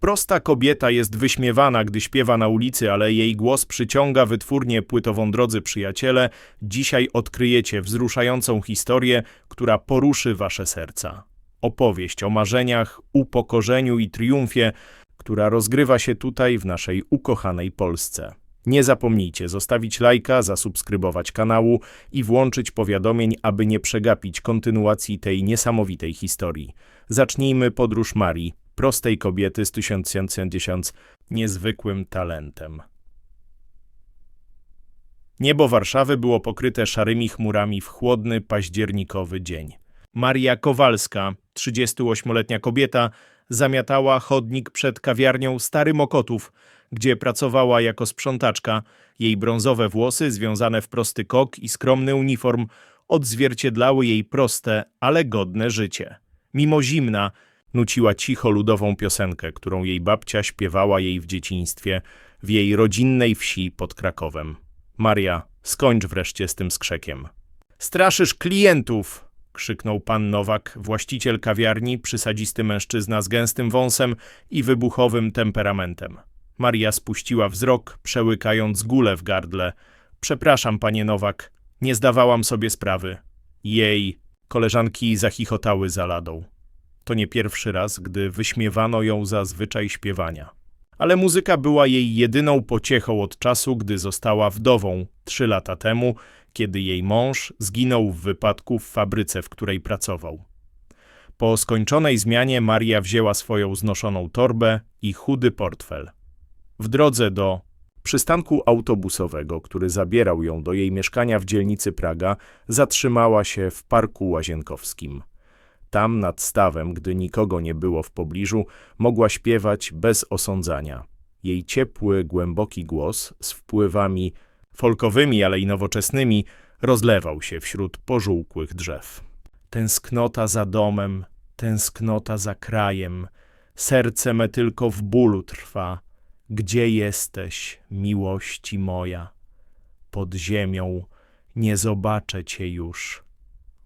Prosta kobieta jest wyśmiewana, gdy śpiewa na ulicy, ale jej głos przyciąga wytwórnie płytową drodzy przyjaciele. Dzisiaj odkryjecie wzruszającą historię, która poruszy wasze serca. Opowieść o marzeniach, upokorzeniu i triumfie, która rozgrywa się tutaj w naszej ukochanej Polsce. Nie zapomnijcie zostawić lajka, zasubskrybować kanału i włączyć powiadomień, aby nie przegapić kontynuacji tej niesamowitej historii. Zacznijmy podróż Marii, prostej kobiety z 1070 niezwykłym talentem. Niebo Warszawy było pokryte szarymi chmurami w chłodny październikowy dzień. Maria Kowalska, 38-letnia kobieta, zamiatała chodnik przed kawiarnią Stary Mokotów, gdzie pracowała jako sprzątaczka. Jej brązowe włosy, związane w prosty kok i skromny uniform, odzwierciedlały jej proste, ale godne życie. Mimo zimna, nuciła cicho ludową piosenkę, którą jej babcia śpiewała jej w dzieciństwie w jej rodzinnej wsi pod Krakowem. Maria, skończ wreszcie z tym skrzekiem. Straszysz klientów! krzyknął pan Nowak, właściciel kawiarni, przysadzisty mężczyzna z gęstym wąsem i wybuchowym temperamentem. Maria spuściła wzrok, przełykając gulę w gardle. Przepraszam, panie Nowak, nie zdawałam sobie sprawy. Jej, koleżanki zachichotały za ladą. To nie pierwszy raz, gdy wyśmiewano ją za zwyczaj śpiewania. Ale muzyka była jej jedyną pociechą od czasu, gdy została wdową trzy lata temu, kiedy jej mąż zginął w wypadku w fabryce, w której pracował. Po skończonej zmianie Maria wzięła swoją znoszoną torbę i chudy portfel. W drodze do przystanku autobusowego, który zabierał ją do jej mieszkania w dzielnicy Praga, zatrzymała się w parku łazienkowskim. Tam nad stawem, gdy nikogo nie było w pobliżu, mogła śpiewać bez osądzania. Jej ciepły, głęboki głos z wpływami folkowymi, ale i nowoczesnymi rozlewał się wśród pożółkłych drzew. Tęsknota za domem, tęsknota za krajem, serce me tylko w bólu trwa. Gdzie jesteś, miłości moja? Pod ziemią nie zobaczę cię już.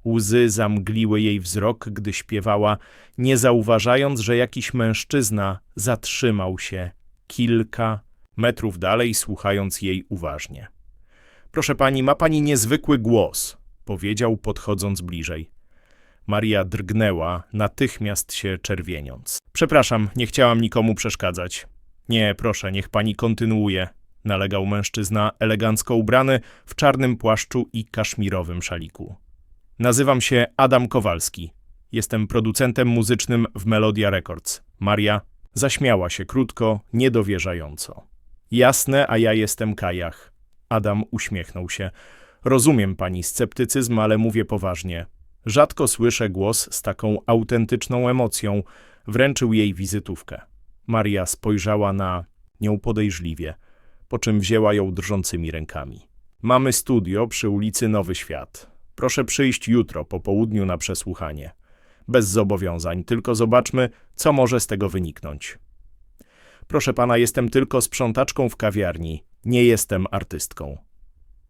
Łzy zamgliły jej wzrok, gdy śpiewała, nie zauważając, że jakiś mężczyzna zatrzymał się kilka metrów dalej, słuchając jej uważnie. Proszę pani, ma pani niezwykły głos, powiedział, podchodząc bliżej. Maria drgnęła, natychmiast się czerwieniąc. Przepraszam, nie chciałam nikomu przeszkadzać. Nie, proszę, niech pani kontynuuje, nalegał mężczyzna elegancko ubrany w czarnym płaszczu i kaszmirowym szaliku. Nazywam się Adam Kowalski. Jestem producentem muzycznym w Melodia Records. Maria zaśmiała się krótko, niedowierzająco. Jasne, a ja jestem Kajach. Adam uśmiechnął się. Rozumiem pani sceptycyzm, ale mówię poważnie. Rzadko słyszę głos z taką autentyczną emocją. Wręczył jej wizytówkę. Maria spojrzała na nią podejrzliwie, po czym wzięła ją drżącymi rękami. Mamy studio przy ulicy Nowy Świat. Proszę przyjść jutro po południu na przesłuchanie. Bez zobowiązań, tylko zobaczmy, co może z tego wyniknąć. Proszę pana, jestem tylko sprzątaczką w kawiarni. Nie jestem artystką.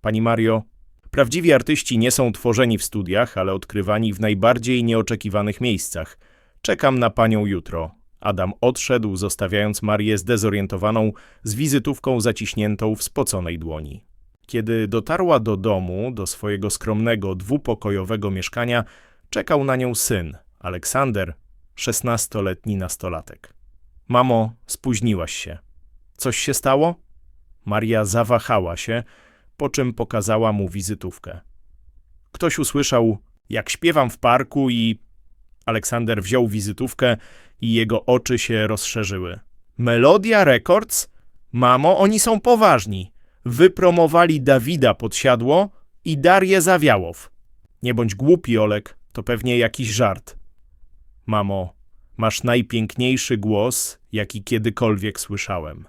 Pani Mario, prawdziwi artyści nie są tworzeni w studiach, ale odkrywani w najbardziej nieoczekiwanych miejscach. Czekam na panią jutro. Adam odszedł, zostawiając Marię zdezorientowaną, z wizytówką zaciśniętą w spoconej dłoni. Kiedy dotarła do domu, do swojego skromnego, dwupokojowego mieszkania, czekał na nią syn, Aleksander, szesnastoletni nastolatek. Mamo, spóźniłaś się. Coś się stało? Maria zawahała się, po czym pokazała mu wizytówkę. Ktoś usłyszał, jak śpiewam w parku i... Aleksander wziął wizytówkę i jego oczy się rozszerzyły. Melodia Records? Mamo, oni są poważni. Wypromowali Dawida Podsiadło i Darię Zawiałow. Nie bądź głupi, Olek, to pewnie jakiś żart. Mamo, masz najpiękniejszy głos, jaki kiedykolwiek słyszałem.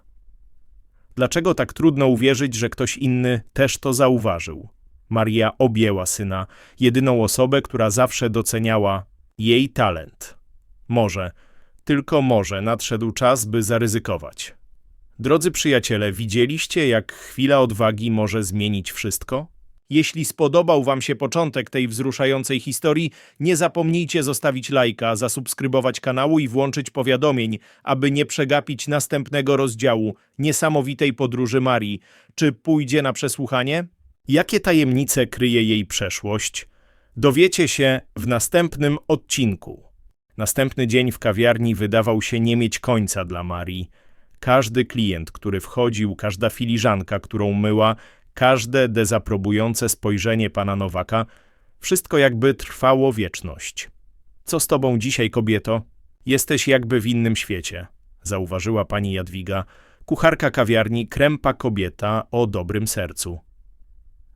Dlaczego tak trudno uwierzyć, że ktoś inny też to zauważył? Maria objęła syna, jedyną osobę, która zawsze doceniała jej talent. Może, tylko może nadszedł czas, by zaryzykować. Drodzy przyjaciele, widzieliście, jak chwila odwagi może zmienić wszystko? Jeśli spodobał Wam się początek tej wzruszającej historii, nie zapomnijcie zostawić lajka, zasubskrybować kanału i włączyć powiadomień, aby nie przegapić następnego rozdziału niesamowitej podróży Marii. Czy pójdzie na przesłuchanie? Jakie tajemnice kryje jej przeszłość? Dowiecie się w następnym odcinku. Następny dzień w kawiarni wydawał się nie mieć końca dla Marii. Każdy klient, który wchodził, każda filiżanka, którą myła, każde dezaprobujące spojrzenie pana Nowaka, wszystko jakby trwało wieczność. Co z tobą dzisiaj, kobieto? Jesteś jakby w innym świecie, zauważyła pani Jadwiga, kucharka kawiarni, krępa kobieta o dobrym sercu.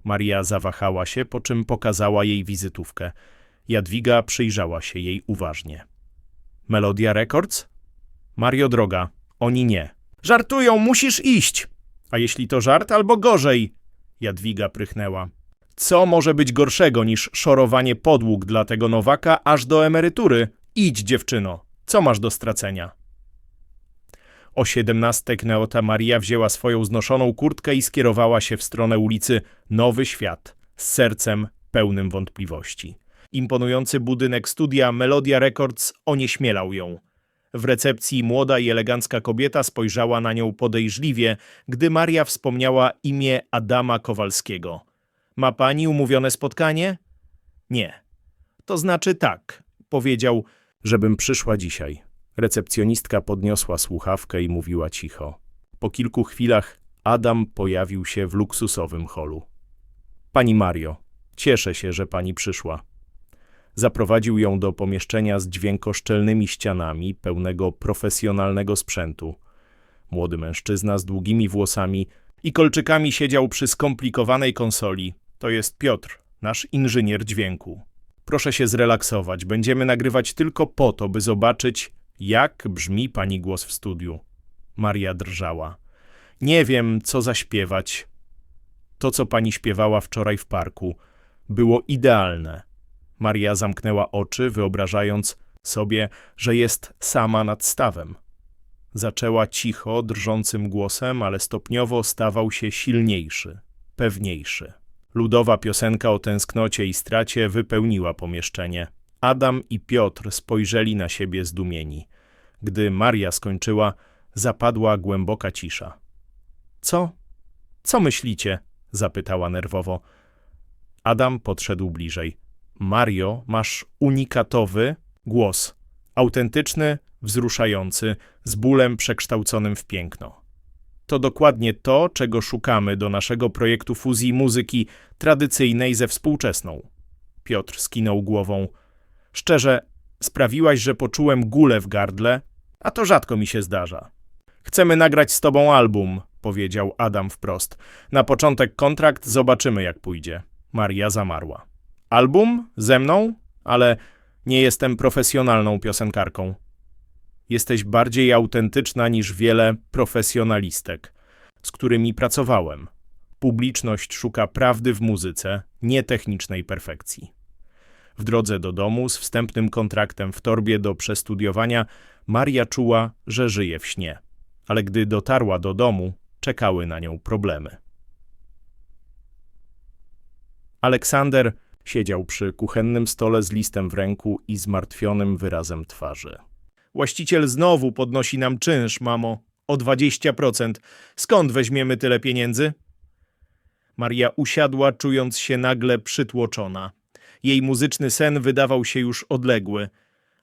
Maria zawahała się, po czym pokazała jej wizytówkę. Jadwiga przyjrzała się jej uważnie. Melodia Records? Mario droga, oni nie. Żartują, musisz iść! A jeśli to żart, albo gorzej, Jadwiga prychnęła. Co może być gorszego niż szorowanie podłóg dla tego Nowaka aż do emerytury? Idź, dziewczyno, co masz do stracenia? O siedemnastek Neota Maria wzięła swoją znoszoną kurtkę i skierowała się w stronę ulicy Nowy Świat z sercem pełnym wątpliwości. Imponujący budynek studia Melodia Records onieśmielał ją. W recepcji młoda i elegancka kobieta spojrzała na nią podejrzliwie, gdy Maria wspomniała imię Adama Kowalskiego. Ma pani umówione spotkanie? Nie. To znaczy tak, powiedział, żebym przyszła dzisiaj. Recepcjonistka podniosła słuchawkę i mówiła cicho. Po kilku chwilach Adam pojawił się w luksusowym holu. Pani Mario, cieszę się, że pani przyszła. Zaprowadził ją do pomieszczenia z dźwiękoszczelnymi ścianami, pełnego profesjonalnego sprzętu. Młody mężczyzna z długimi włosami i kolczykami siedział przy skomplikowanej konsoli. To jest Piotr, nasz inżynier dźwięku. Proszę się zrelaksować, będziemy nagrywać tylko po to, by zobaczyć, jak brzmi pani głos w studiu. Maria drżała. Nie wiem, co zaśpiewać. To, co pani śpiewała wczoraj w parku, było idealne. Maria zamknęła oczy, wyobrażając sobie, że jest sama nad stawem. Zaczęła cicho, drżącym głosem, ale stopniowo stawał się silniejszy, pewniejszy. Ludowa piosenka o tęsknocie i stracie wypełniła pomieszczenie. Adam i Piotr spojrzeli na siebie zdumieni. Gdy Maria skończyła, zapadła głęboka cisza. Co? Co myślicie? zapytała nerwowo. Adam podszedł bliżej. Mario, masz unikatowy głos. Autentyczny, wzruszający, z bólem przekształconym w piękno. To dokładnie to, czego szukamy do naszego projektu fuzji muzyki tradycyjnej ze współczesną. Piotr skinął głową. Szczerze, sprawiłaś, że poczułem gulę w gardle, a to rzadko mi się zdarza. Chcemy nagrać z tobą album, powiedział Adam wprost. Na początek kontrakt, zobaczymy jak pójdzie. Maria zamarła. Album? Ze mną? Ale nie jestem profesjonalną piosenkarką. Jesteś bardziej autentyczna niż wiele profesjonalistek, z którymi pracowałem. Publiczność szuka prawdy w muzyce, nie technicznej perfekcji. W drodze do domu z wstępnym kontraktem w torbie do przestudiowania Maria czuła, że żyje w śnie. Ale gdy dotarła do domu, czekały na nią problemy. Aleksander siedział przy kuchennym stole z listem w ręku i zmartwionym wyrazem twarzy. Właściciel znowu podnosi nam czynsz, mamo, o 20%. Skąd weźmiemy tyle pieniędzy? Maria usiadła, czując się nagle przytłoczona. Jej muzyczny sen wydawał się już odległy,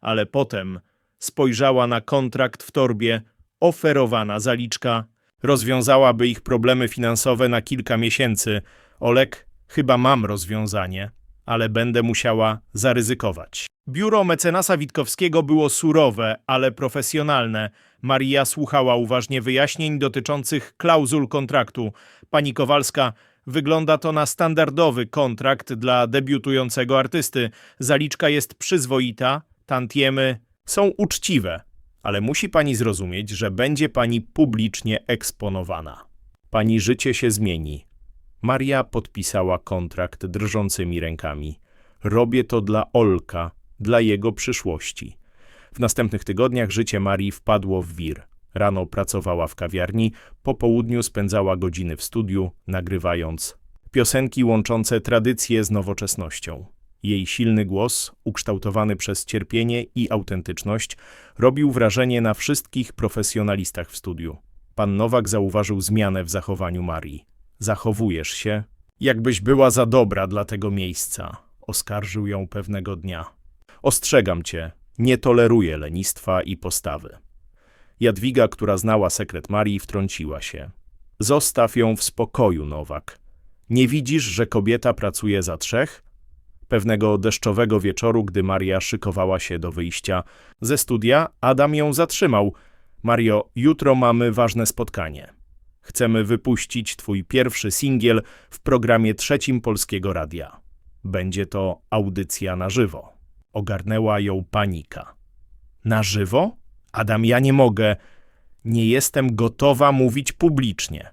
ale potem spojrzała na kontrakt w torbie, oferowana zaliczka rozwiązałaby ich problemy finansowe na kilka miesięcy. Olek, chyba mam rozwiązanie, ale będę musiała zaryzykować. Biuro mecenasa Witkowskiego było surowe, ale profesjonalne. Maria słuchała uważnie wyjaśnień dotyczących klauzul kontraktu. Pani Kowalska, wygląda to na standardowy kontrakt dla debiutującego artysty. Zaliczka jest przyzwoita, tantiemy są uczciwe, ale musi pani zrozumieć, że będzie pani publicznie eksponowana. Pani życie się zmieni. Maria podpisała kontrakt drżącymi rękami. Robię to dla Olka, dla jego przyszłości. W następnych tygodniach życie Marii wpadło w wir. Rano pracowała w kawiarni, po południu spędzała godziny w studiu, nagrywając Piosenki łączące tradycje z nowoczesnością. Jej silny głos, ukształtowany przez cierpienie i autentyczność, robił wrażenie na wszystkich profesjonalistach w studiu. Pan Nowak zauważył zmianę w zachowaniu Marii. Zachowujesz się, jakbyś była za dobra dla tego miejsca, oskarżył ją pewnego dnia. Ostrzegam cię, nie toleruję lenistwa i postawy. Jadwiga, która znała sekret Marii, wtrąciła się. Zostaw ją w spokoju, Nowak. Nie widzisz, że kobieta pracuje za trzech? Pewnego deszczowego wieczoru, gdy Maria szykowała się do wyjścia ze studia, Adam ją zatrzymał. Mario, jutro mamy ważne spotkanie. Chcemy wypuścić twój pierwszy singiel w programie trzecim Polskiego Radia. Będzie to audycja na żywo. Ogarnęła ją panika. Na żywo? Adam, ja nie mogę. Nie jestem gotowa mówić publicznie.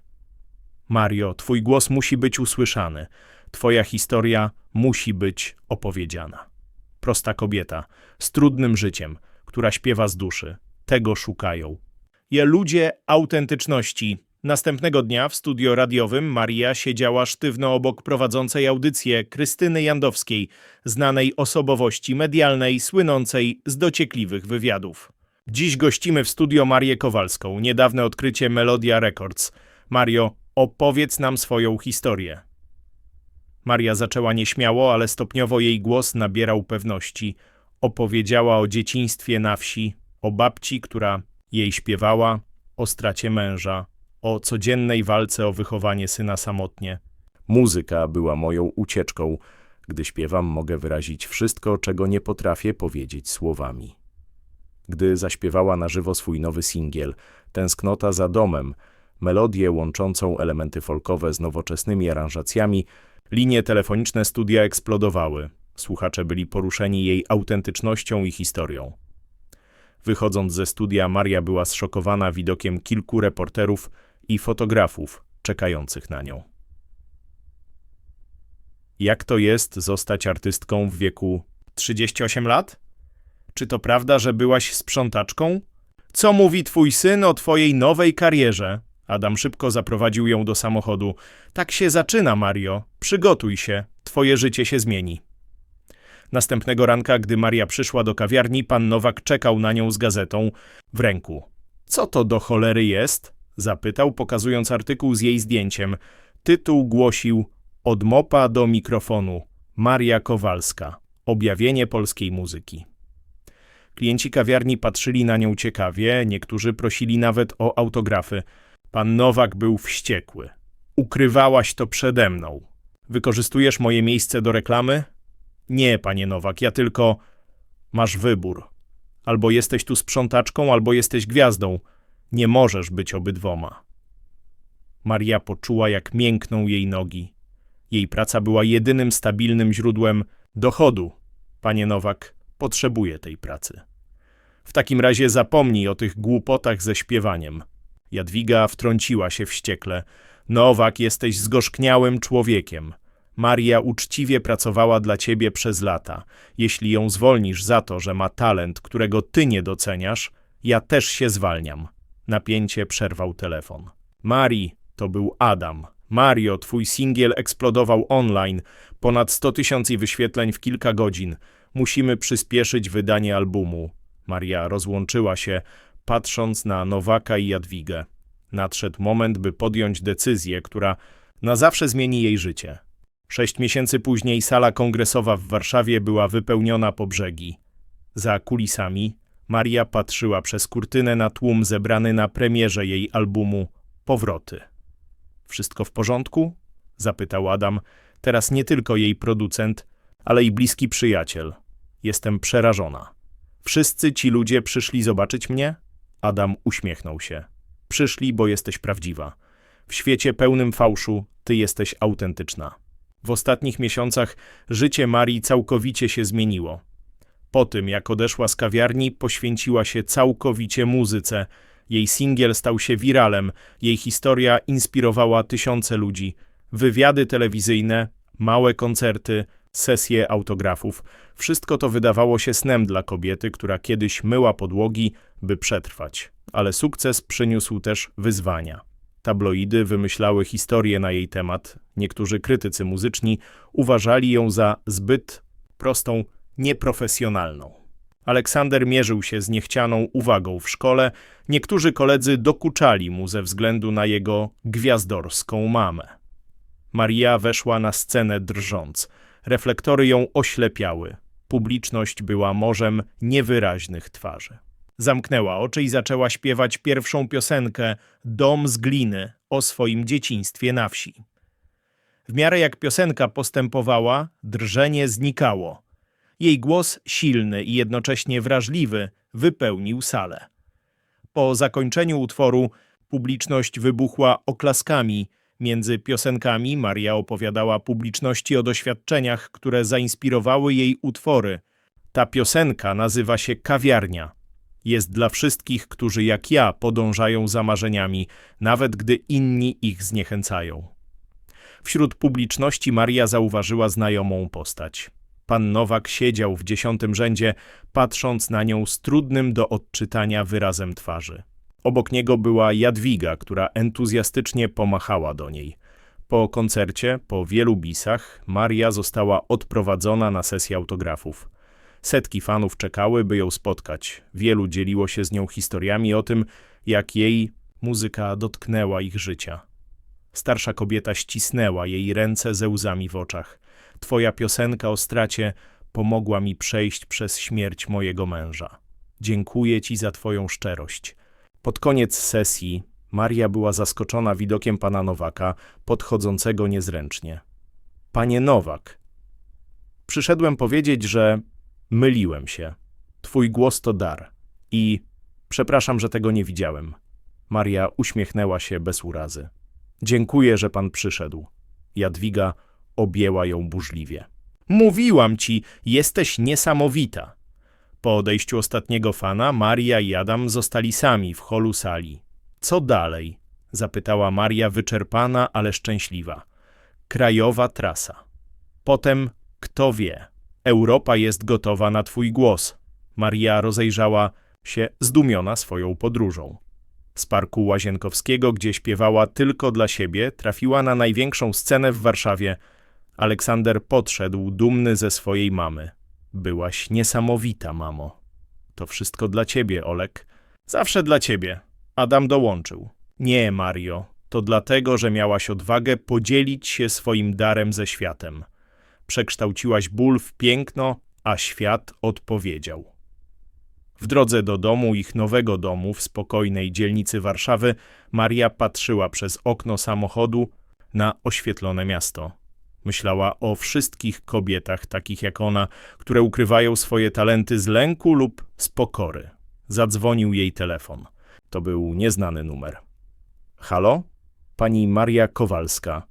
Mario, twój głos musi być usłyszany. Twoja historia musi być opowiedziana. Prosta kobieta, z trudnym życiem, która śpiewa z duszy. Tego szukają. Je ludzie autentyczności. Następnego dnia w studio radiowym Maria siedziała sztywno obok prowadzącej audycję Krystyny Jandowskiej, znanej osobowości medialnej, słynącej z dociekliwych wywiadów. Dziś gościmy w studio Marię Kowalską, niedawne odkrycie Melodia Records. Mario, opowiedz nam swoją historię. Maria zaczęła nieśmiało, ale stopniowo jej głos nabierał pewności. Opowiedziała o dzieciństwie na wsi, o babci, która jej śpiewała, o stracie męża, o codziennej walce o wychowanie syna samotnie. Muzyka była moją ucieczką. Gdy śpiewam, mogę wyrazić wszystko, czego nie potrafię powiedzieć słowami. Gdy zaśpiewała na żywo swój nowy singiel, Tęsknota za domem, melodię łączącą elementy folkowe z nowoczesnymi aranżacjami, linie telefoniczne studia eksplodowały. Słuchacze byli poruszeni jej autentycznością i historią. Wychodząc ze studia, Maria była zszokowana widokiem kilku reporterów i fotografów czekających na nią. Jak to jest zostać artystką w wieku 38 lat? Czy to prawda, że byłaś sprzątaczką? Co mówi twój syn o twojej nowej karierze? Adam szybko zaprowadził ją do samochodu. Tak się zaczyna, Mario. Przygotuj się, twoje życie się zmieni. Następnego ranka, gdy Maria przyszła do kawiarni, pan Nowak czekał na nią z gazetą w ręku. Co to do cholery jest? Zapytał, pokazując artykuł z jej zdjęciem. Tytuł głosił Od mopa do mikrofonu. Maria Kowalska. Objawienie polskiej muzyki. Klienci kawiarni patrzyli na nią ciekawie, niektórzy prosili nawet o autografy. Pan Nowak był wściekły. Ukrywałaś to przede mną. Wykorzystujesz moje miejsce do reklamy? Nie, panie Nowak, ja tylko. Masz wybór. Albo jesteś tu sprzątaczką, albo jesteś gwiazdą. Nie możesz być obydwoma. Maria poczuła, jak miękną jej nogi. Jej praca była jedynym stabilnym źródłem dochodu. Panie Nowak, potrzebuje tej pracy. W takim razie zapomnij o tych głupotach ze śpiewaniem. Jadwiga wtrąciła się wściekle. Nowak, jesteś zgorzkniałym człowiekiem. Maria uczciwie pracowała dla ciebie przez lata. Jeśli ją zwolnisz za to, że ma talent, którego ty nie doceniasz, ja też się zwalniam. Napięcie przerwał telefon. Mari, to był Adam. Mario, twój singiel eksplodował online. Ponad 100 tysięcy wyświetleń w kilka godzin. Musimy przyspieszyć wydanie albumu. Maria rozłączyła się, patrząc na Nowaka i Jadwigę. Nadszedł moment, by podjąć decyzję, która na zawsze zmieni jej życie. Sześć miesięcy później sala kongresowa w Warszawie była wypełniona po brzegi. Za kulisami Maria patrzyła przez kurtynę na tłum zebrany na premierze jej albumu Powroty. Wszystko w porządku? zapytał Adam, teraz nie tylko jej producent, ale i bliski przyjaciel. Jestem przerażona. Wszyscy ci ludzie przyszli zobaczyć mnie? Adam uśmiechnął się. Przyszli, bo jesteś prawdziwa. W świecie pełnym fałszu ty jesteś autentyczna. W ostatnich miesiącach życie Marii całkowicie się zmieniło. Po tym, jak odeszła z kawiarni, poświęciła się całkowicie muzyce. Jej singiel stał się wiralem, jej historia inspirowała tysiące ludzi. Wywiady telewizyjne, małe koncerty, sesje autografów. Wszystko to wydawało się snem dla kobiety, która kiedyś myła podłogi, by przetrwać. Ale sukces przyniósł też wyzwania. Tabloidy wymyślały historie na jej temat. Niektórzy krytycy muzyczni uważali ją za zbyt prostą, nieprofesjonalną. Aleksander mierzył się z niechcianą uwagą w szkole. Niektórzy koledzy dokuczali mu ze względu na jego gwiazdorską mamę. Maria weszła na scenę drżąc. Reflektory ją oślepiały. Publiczność była morzem niewyraźnych twarzy. Zamknęła oczy i zaczęła śpiewać pierwszą piosenkę Dom z gliny o swoim dzieciństwie na wsi. W miarę jak piosenka postępowała, drżenie znikało. Jej głos silny i jednocześnie wrażliwy wypełnił salę. Po zakończeniu utworu publiczność wybuchła oklaskami. Między piosenkami Maria opowiadała publiczności o doświadczeniach, które zainspirowały jej utwory. Ta piosenka nazywa się Kawiarnia. Jest dla wszystkich, którzy jak ja podążają za marzeniami, nawet gdy inni ich zniechęcają. Wśród publiczności Maria zauważyła znajomą postać. Pan Nowak siedział w dziesiątym rzędzie, patrząc na nią z trudnym do odczytania wyrazem twarzy. Obok niego była Jadwiga, która entuzjastycznie pomachała do niej. Po koncercie, po wielu bisach, Maria została odprowadzona na sesję autografów. Setki fanów czekały, by ją spotkać. Wielu dzieliło się z nią historiami o tym, jak jej muzyka dotknęła ich życia. Starsza kobieta ścisnęła jej ręce ze łzami w oczach. Twoja piosenka o stracie pomogła mi przejść przez śmierć mojego męża. Dziękuję ci za twoją szczerość. Pod koniec sesji Maria była zaskoczona widokiem pana Nowaka, podchodzącego niezręcznie. Panie Nowak, przyszedłem powiedzieć, że myliłem się. Twój głos to dar. I przepraszam, że tego nie widziałem. Maria uśmiechnęła się bez urazy. Dziękuję, że pan przyszedł. Jadwiga objęła ją burzliwie. Mówiłam ci, jesteś niesamowita. Po odejściu ostatniego fana, Maria i Adam zostali sami w holu sali. Co dalej? zapytała Maria wyczerpana, ale szczęśliwa. Krajowa trasa. Potem, kto wie, Europa jest gotowa na twój głos. Maria rozejrzała się zdumiona swoją podróżą. Z parku Łazienkowskiego, gdzie śpiewała tylko dla siebie, trafiła na największą scenę w Warszawie. Aleksander podszedł, dumny ze swojej mamy. Byłaś niesamowita, mamo. To wszystko dla ciebie, Olek. Zawsze dla ciebie. Adam dołączył. Nie, Mario. To dlatego, że miałaś odwagę podzielić się swoim darem ze światem. Przekształciłaś ból w piękno, a świat odpowiedział. W drodze do domu, ich nowego domu w spokojnej dzielnicy Warszawy, Maria patrzyła przez okno samochodu na oświetlone miasto. Myślała o wszystkich kobietach, takich jak ona, które ukrywają swoje talenty z lęku lub z pokory. Zadzwonił jej telefon. To był nieznany numer. Halo? Pani Maria Kowalska.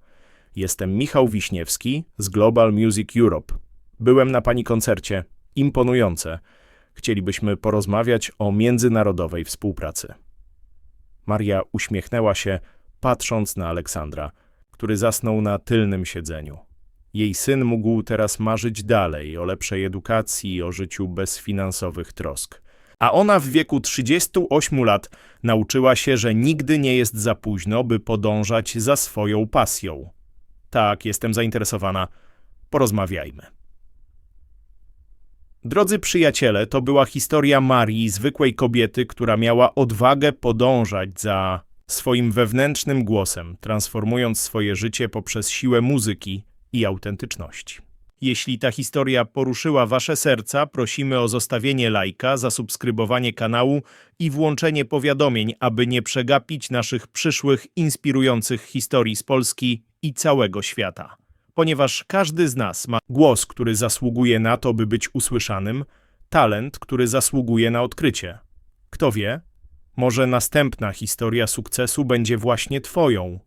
Jestem Michał Wiśniewski z Global Music Europe. Byłem na pani koncercie. Imponujące. Chcielibyśmy porozmawiać o międzynarodowej współpracy. Maria uśmiechnęła się, patrząc na Aleksandra, który zasnął na tylnym siedzeniu. Jej syn mógł teraz marzyć dalej o lepszej edukacji i o życiu bez finansowych trosk. A ona w wieku 38 lat nauczyła się, że nigdy nie jest za późno, by podążać za swoją pasją. Tak, jestem zainteresowana. Porozmawiajmy. Drodzy przyjaciele, to była historia Marii, zwykłej kobiety, która miała odwagę podążać za swoim wewnętrznym głosem, transformując swoje życie poprzez siłę muzyki i autentyczności. Jeśli ta historia poruszyła Wasze serca, prosimy o zostawienie lajka, zasubskrybowanie kanału i włączenie powiadomień, aby nie przegapić naszych przyszłych inspirujących historii z Polski i całego świata. Ponieważ każdy z nas ma głos, który zasługuje na to, by być usłyszanym, talent, który zasługuje na odkrycie. Kto wie, może następna historia sukcesu będzie właśnie Twoją